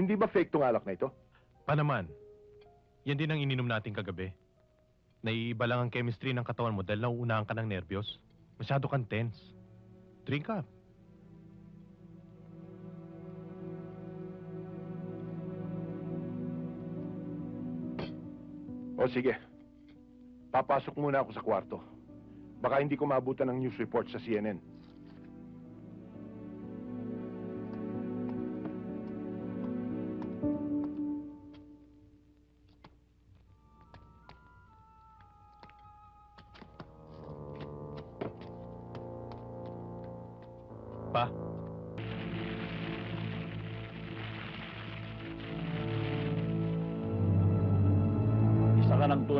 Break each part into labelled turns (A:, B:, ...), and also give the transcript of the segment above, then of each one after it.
A: Hindi ba fake tong alak na ito?
B: Pa naman. Yan din ang ininom natin kagabi. Naiiba lang ang chemistry ng katawan mo dahil nauunahan ka ng nervyos. Masyado kang tense. Drink up.
A: O sige. Papasok muna ako sa kwarto. Baka hindi ko maabutan ng news report sa CNN.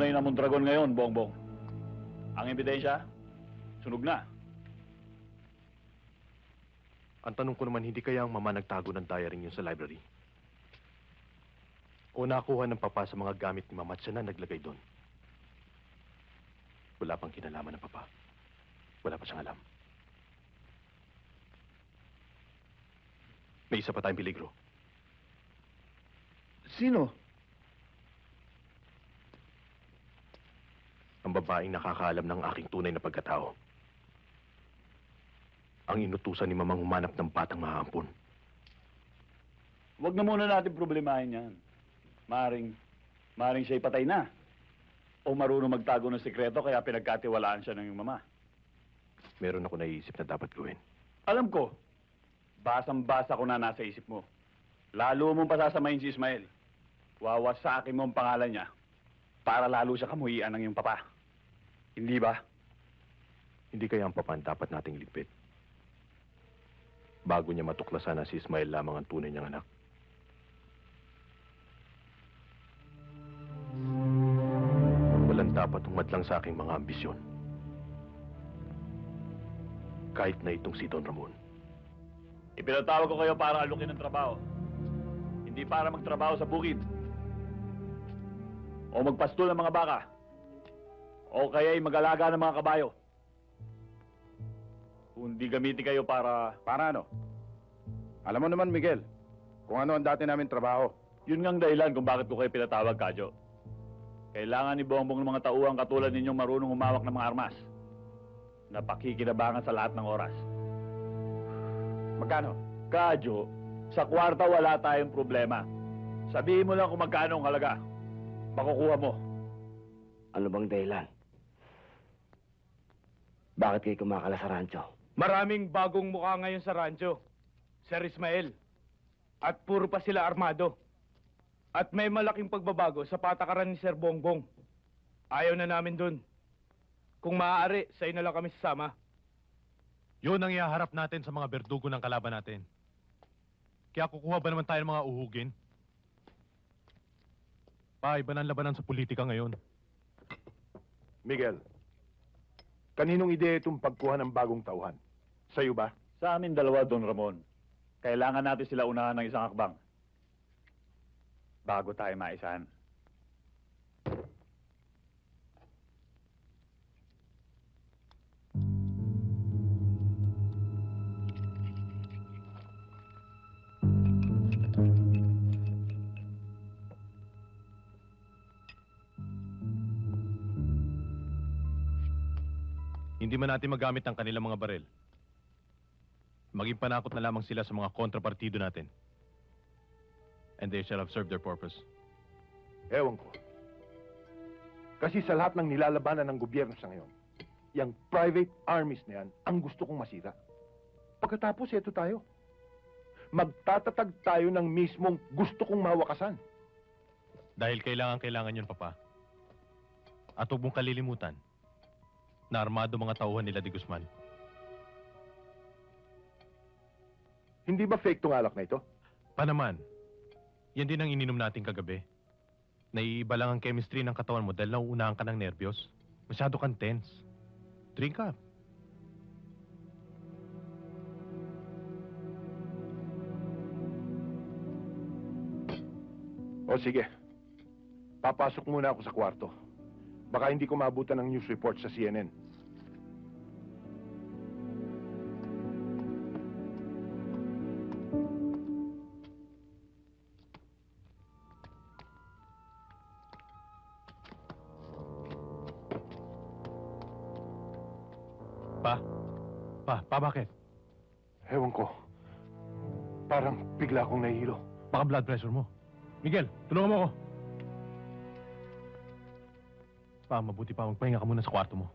C: Tunay na Mondragon ngayon, Bongbong. Ang ebidensya, sunog na.
B: ang tanong ko naman, hindi kaya ang mama nagtago ng diary niyo sa library? O nakuha ng papa sa mga gamit ni mama at siya na naglagay doon? Wala pang kinalaman ng papa. Wala pa siyang alam. May isa pa tayong peligro.
A: Sino?
B: Ang babaeng nakakaalam ng aking tunay na pagkatao. Ang inutusan ni Mamang humanap ng batang mahampon.
C: Huwag na muna natin problemahin yan. Maring, maring siya'y patay na. O marunong magtago ng sekreto kaya pinagkatiwalaan siya ng iyong mama.
B: Meron ako naiisip na dapat gawin.
C: Alam ko, basang-basa ko na nasa isip mo. Lalo mong pasasamahin si Ismael. Wawasakin mo ang pangalan niya para lalo siya kamuhian ng iyong papa. Hindi ba?
B: Hindi kaya ang papan dapat nating ligpit. Bago niya matuklasan na si Ismael lamang ang tunay niyang anak. Walang dapat humadlang sa aking mga ambisyon. Kahit na itong si Don Ramon.
C: Ipinatawag ko kayo para alukin ng trabaho. Hindi para magtrabaho sa bukid. O magpastol ng mga baka. O kaya'y mag-alaga ng mga kabayo. Kundi gamitin kayo para...
A: Para ano? Alam mo naman, Miguel, kung ano ang dati namin trabaho.
C: Yun ngang dahilan kung bakit ko kayo pinatawag, Kadyo. Kailangan ni Bongbong ng mga tauhan katulad ninyong marunong humawak ng mga armas. Na pakikinabangan sa lahat ng oras.
A: Magkano?
C: Kadyo, sa kwarta wala tayong problema. Sabihin mo lang kung magkano ang halaga. Makukuha mo.
D: Ano bang dahilan? Bakit kayo kumakala sa rancho?
E: Maraming bagong mukha ngayon sa rancho. Sir Ismael. At puro pa sila armado. At may malaking pagbabago sa patakaran ni Sir Bongbong. Ayaw na namin dun. Kung maaari, sa'yo na lang kami sasama.
B: Yun ang ihaharap natin sa mga berdugo ng kalaban natin. Kaya kukuha ba naman tayo ng mga uhugin? Pa, iba na ang labanan sa politika ngayon.
A: Miguel, kaninong ideya itong pagkuha ng bagong tauhan? Sa'yo ba?
C: Sa amin dalawa, Don Ramon. Kailangan natin sila unahan ng isang akbang. Bago tayo maisahan.
B: Hindi man natin magamit ang kanilang mga baril. Maging panakot na lamang sila sa mga kontrapartido natin. And they shall have served their purpose.
A: Ewan ko. Kasi sa lahat ng nilalabanan ng gobyerno sa ngayon, yung private armies na yan, ang gusto kong masira. Pagkatapos, eto tayo. Magtatatag tayo ng mismong gusto kong mawakasan.
B: Dahil kailangan-kailangan yun, Papa. At huwag mong kalilimutan na armado mga tauhan nila di Guzman.
A: Hindi ba fake tong alak na ito?
B: Pa naman, yan din ang ininom natin kagabi. Naiiba lang ang chemistry ng katawan mo dahil nauunahan ka ng nervyos. Masyado kang tense. Drink up.
A: O sige. Papasok muna ako sa kwarto. Baka hindi ko maabutan ang news report sa CNN.
B: Pa? Pa, pa bakit?
A: Ewan ko. Parang bigla akong nahihilo.
B: Baka blood pressure mo. Miguel, tulungan mo ako. Pa, mabuti pa magpahinga ka muna sa kwarto mo.